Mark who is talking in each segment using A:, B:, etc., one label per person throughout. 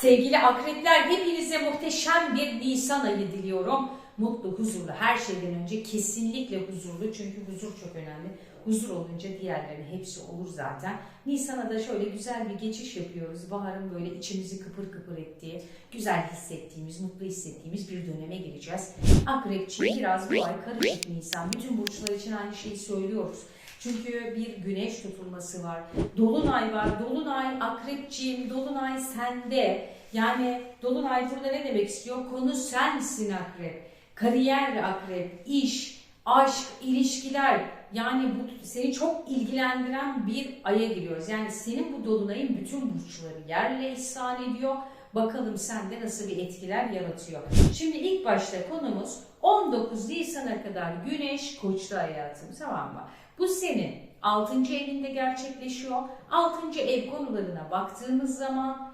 A: Sevgili akrepler hepinize muhteşem bir Nisan ayı diliyorum. Mutlu, huzurlu, her şeyden önce kesinlikle huzurlu çünkü huzur çok önemli. Huzur olunca diğerlerinin hepsi olur zaten. Nisan'a da şöyle güzel bir geçiş yapıyoruz. Baharın böyle içimizi kıpır kıpır ettiği, güzel hissettiğimiz, mutlu hissettiğimiz bir döneme gireceğiz. Akrepçi biraz bu ay karışık Nisan. Bütün burçlar için aynı şeyi söylüyoruz. Çünkü bir güneş tutulması var. Dolunay var. Dolunay akrepçiyim. Dolunay sende. Yani Dolunay burada ne demek istiyor? Konu sensin akrep. Kariyer akrep, iş, aşk, ilişkiler. Yani bu seni çok ilgilendiren bir aya giriyoruz. Yani senin bu dolunayın bütün burçları yerle ihsan ediyor. Bakalım sende nasıl bir etkiler yaratıyor. Şimdi ilk başta konumuz 19 Nisan'a kadar Güneş Koç'ta hayatım tamam mı? Bu senin 6. evinde gerçekleşiyor. 6. ev konularına baktığımız zaman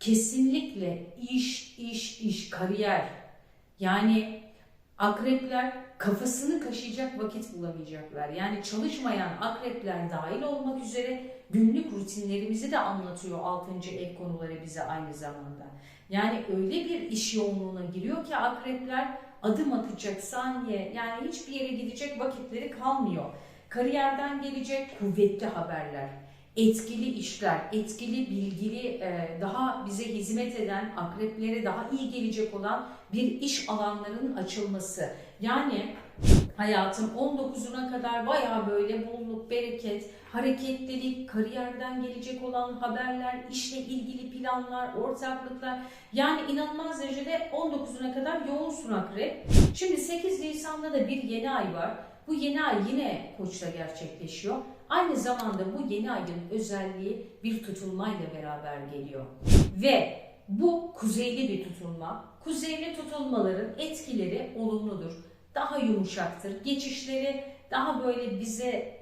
A: kesinlikle iş, iş, iş, kariyer. Yani akrepler kafasını kaşıyacak vakit bulamayacaklar. Yani çalışmayan akrepler dahil olmak üzere günlük rutinlerimizi de anlatıyor 6. ev konuları bize aynı zamanda. Yani öyle bir iş yoğunluğuna giriyor ki akrepler adım atacak saniye yani hiçbir yere gidecek vakitleri kalmıyor. Kariyerden gelecek kuvvetli haberler, etkili işler, etkili, bilgili, e, daha bize hizmet eden, akreplere daha iyi gelecek olan bir iş alanlarının açılması. Yani hayatım 19'una kadar baya böyle bolluk, bereket, hareketlilik, kariyerden gelecek olan haberler, işle ilgili planlar, ortaklıklar. Yani inanılmaz derecede 19'una kadar yoğunsun akrep. Şimdi 8 Nisan'da da bir yeni ay var. Bu yeni ay yine Koç'ta gerçekleşiyor. Aynı zamanda bu yeni ayın özelliği bir tutulmayla beraber geliyor. Ve bu kuzeyli bir tutulma. Kuzeyli tutulmaların etkileri olumludur. Daha yumuşaktır. Geçişleri daha böyle bize e,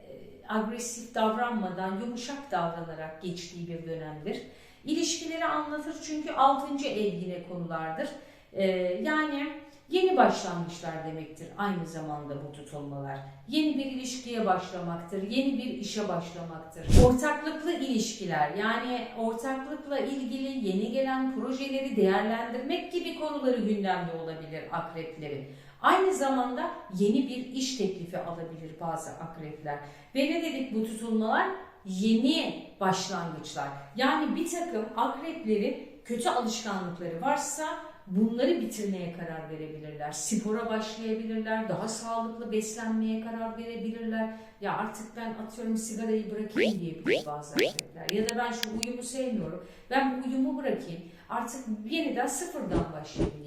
A: agresif davranmadan yumuşak davranarak geçtiği bir dönemdir. İlişkileri anlatır çünkü 6. ev yine konulardır. Ee, yani Yeni başlangıçlar demektir aynı zamanda bu tutulmalar. Yeni bir ilişkiye başlamaktır, yeni bir işe başlamaktır. Ortaklıklı ilişkiler yani ortaklıkla ilgili yeni gelen projeleri değerlendirmek gibi konuları gündemde olabilir akreplerin. Aynı zamanda yeni bir iş teklifi alabilir bazı akrepler. Ve ne dedik bu tutulmalar? Yeni başlangıçlar. Yani bir takım akreplerin kötü alışkanlıkları varsa bunları bitirmeye karar verebilirler. Spora başlayabilirler, daha sağlıklı beslenmeye karar verebilirler. Ya artık ben atıyorum sigarayı bırakayım diyebilir bazı erkekler. Ya da ben şu uyumu sevmiyorum, ben bu uyumu bırakayım. Artık yeniden sıfırdan başlayayım.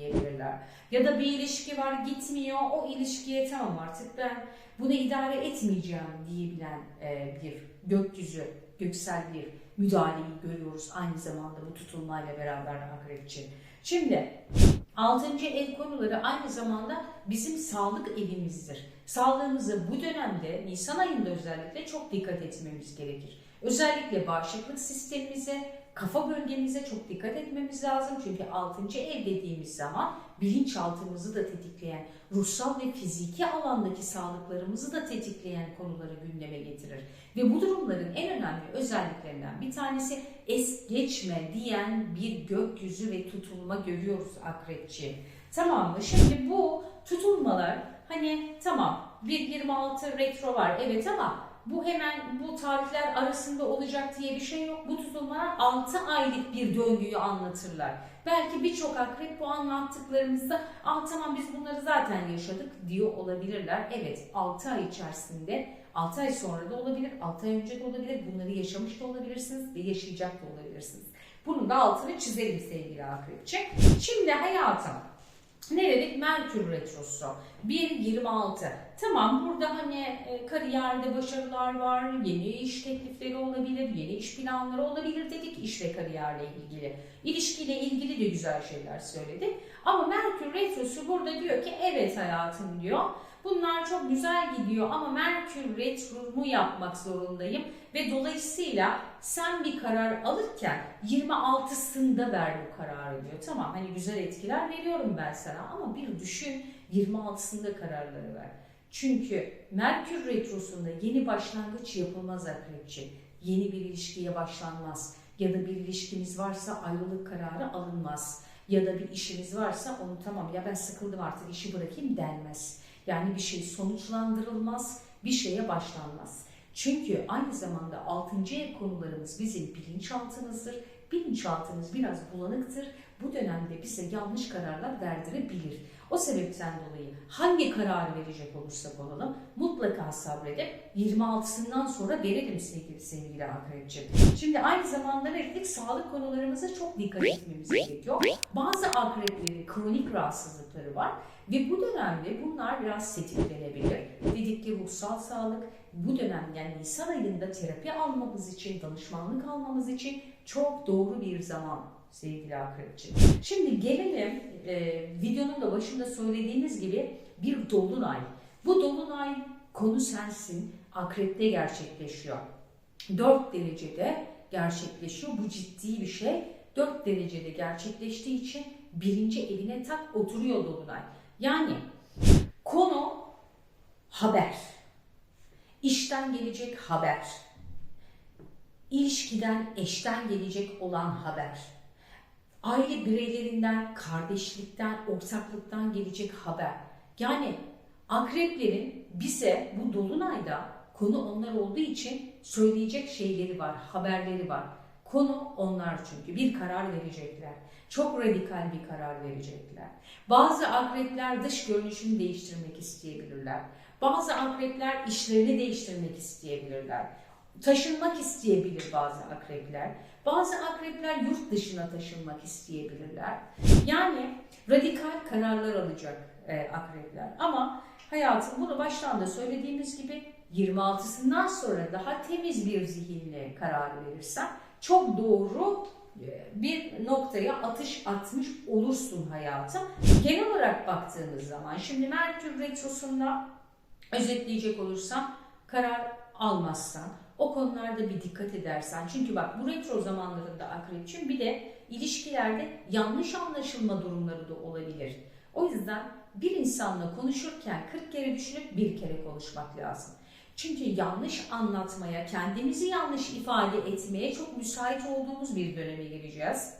A: Ya da bir ilişki var gitmiyor, o ilişkiye tamam artık ben bunu idare etmeyeceğim diyebilen e, bir gökyüzü, göksel bir müdahaleyi görüyoruz aynı zamanda bu tutulmayla beraber akrepçi. Şimdi 6. ev konuları aynı zamanda bizim sağlık evimizdir. Sağlığımıza bu dönemde Nisan ayında özellikle çok dikkat etmemiz gerekir. Özellikle bağışıklık sistemimize, kafa bölgemize çok dikkat etmemiz lazım. Çünkü 6. ev dediğimiz zaman bilinçaltımızı da tetikleyen, ruhsal ve fiziki alandaki sağlıklarımızı da tetikleyen konuları gündeme getirir. Ve bu durumların en önemli özelliklerinden bir tanesi es geçme diyen bir gökyüzü ve tutulma görüyoruz akrepçi. Tamam mı? Şimdi bu tutulmalar hani tamam 1.26 retro var evet ama bu hemen bu tarihler arasında olacak diye bir şey yok. Bu tutulmalar 6 aylık bir döngüyü anlatırlar. Belki birçok akrep bu anlattıklarımızda ah tamam biz bunları zaten yaşadık diyor olabilirler. Evet 6 ay içerisinde 6 ay sonra da olabilir, 6 ay önce de olabilir. Bunları yaşamış da olabilirsiniz ve yaşayacak da olabilirsiniz. Bunun da altını çizelim sevgili akrepçi. Şimdi hayatım ne dedik? Merkür Retrosu. 1.26. Tamam burada hani e, kariyerde başarılar var, yeni iş teklifleri olabilir, yeni iş planları olabilir dedik işle kariyerle ilgili. İlişkiyle ilgili de güzel şeyler söyledi. Ama Merkür Retrosu burada diyor ki evet hayatım diyor. Bunlar çok güzel gidiyor ama Merkür Retro'mu yapmak zorundayım ve dolayısıyla sen bir karar alırken 26'sında ver bu kararı diyor. Tamam hani güzel etkiler veriyorum ben sana ama bir düşün 26'sında kararları ver. Çünkü Merkür Retrosu'nda yeni başlangıç yapılmaz akrepçi. Yeni bir ilişkiye başlanmaz. Ya da bir ilişkimiz varsa ayrılık kararı alınmaz. Ya da bir işimiz varsa onu tamam ya ben sıkıldım artık işi bırakayım denmez. Yani bir şey sonuçlandırılmaz, bir şeye başlanmaz. Çünkü aynı zamanda 6. ev konularımız bizim bilinçaltımızdır. Bilinçaltımız biraz bulanıktır. Bu dönemde bize yanlış kararlar verdirebilir. O sebepten dolayı hangi kararı verecek olursak olalım mutlaka sabredip 26'sından sonra verelim sevgili, sevgili akrepçi. Şimdi aynı zamanda dedik? Sağlık konularımıza çok dikkat etmemiz gerekiyor. Bazı akreplerin kronik rahatsızlıkları var ve bu dönemde bunlar biraz tetiklenebilir. Dedik ki ruhsal sağlık bu dönem yani Nisan ayında terapi almamız için, danışmanlık almamız için çok doğru bir zaman sevgili akrepçi. Şimdi gelelim e, videonun da başında söylediğimiz gibi bir dolunay. Bu dolunay konu sensin akrepte gerçekleşiyor. 4 derecede gerçekleşiyor. Bu ciddi bir şey. 4 derecede gerçekleştiği için birinci evine tak oturuyor dolunay. Yani konu haber. İşten gelecek haber. İlişkiden, eşten gelecek olan haber. Aile bireylerinden, kardeşlikten, ortaklıktan gelecek haber. Yani akreplerin bize bu dolunayda konu onlar olduğu için söyleyecek şeyleri var, haberleri var. Konu onlar çünkü bir karar verecekler. Çok radikal bir karar verecekler. Bazı akrepler dış görünüşünü değiştirmek isteyebilirler. Bazı akrepler işlerini değiştirmek isteyebilirler. Taşınmak isteyebilir bazı akrepler. Bazı akrepler yurt dışına taşınmak isteyebilirler. Yani radikal kararlar alacak e, akrepler. Ama hayatım bunu baştan da söylediğimiz gibi 26'sından sonra daha temiz bir zihinle karar verirsen çok doğru e, bir noktaya atış atmış olursun hayata. Genel olarak baktığımız zaman şimdi Merkür Retrosu'nda özetleyecek olursam karar almazsan, o konularda bir dikkat edersen. Çünkü bak bu retro zamanlarında akrepçim bir de ilişkilerde yanlış anlaşılma durumları da olabilir. O yüzden bir insanla konuşurken 40 kere düşünüp bir kere konuşmak lazım. Çünkü yanlış anlatmaya, kendimizi yanlış ifade etmeye çok müsait olduğumuz bir döneme gireceğiz.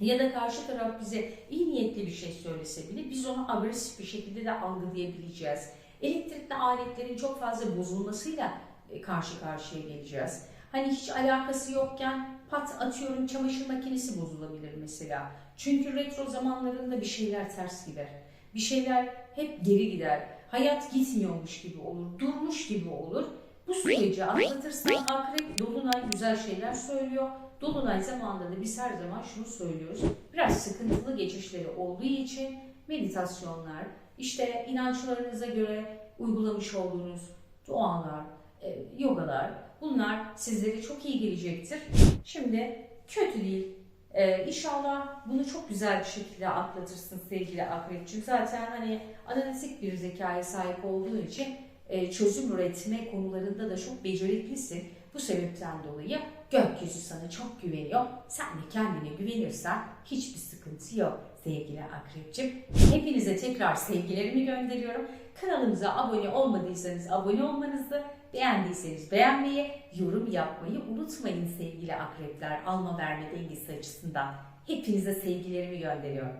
A: Ya da karşı taraf bize iyi niyetli bir şey söylese bile biz onu agresif bir şekilde de algılayabileceğiz. Elektrikli aletlerin çok fazla bozulmasıyla karşı karşıya geleceğiz. Hani hiç alakası yokken pat atıyorum çamaşır makinesi bozulabilir mesela. Çünkü retro zamanlarında bir şeyler ters gider. Bir şeyler hep geri gider. Hayat gitmiyormuş gibi olur, durmuş gibi olur. Bu süreci atlatırsan akrep dolunay güzel şeyler söylüyor. Dolunay zamanında da biz her zaman şunu söylüyoruz. Biraz sıkıntılı geçişleri olduğu için meditasyonlar, işte inançlarınıza göre uygulamış olduğunuz dualar, e, yogalar bunlar sizlere çok iyi gelecektir. Şimdi kötü değil. Ee, inşallah bunu çok güzel bir şekilde atlatırsın sevgili akrepçim. Zaten hani analitik bir zekaya sahip olduğun için e, çözüm üretme konularında da çok beceriklisin. Bu sebepten dolayı gökyüzü sana çok güveniyor. Sen de kendine güvenirsen hiçbir sıkıntı yok sevgili akrepçim. Hepinize tekrar sevgilerimi gönderiyorum. Kanalımıza abone olmadıysanız abone olmanızı, beğendiyseniz beğenmeyi, yorum yapmayı unutmayın sevgili akrepler alma verme dengesi açısından. Hepinize sevgilerimi gönderiyorum.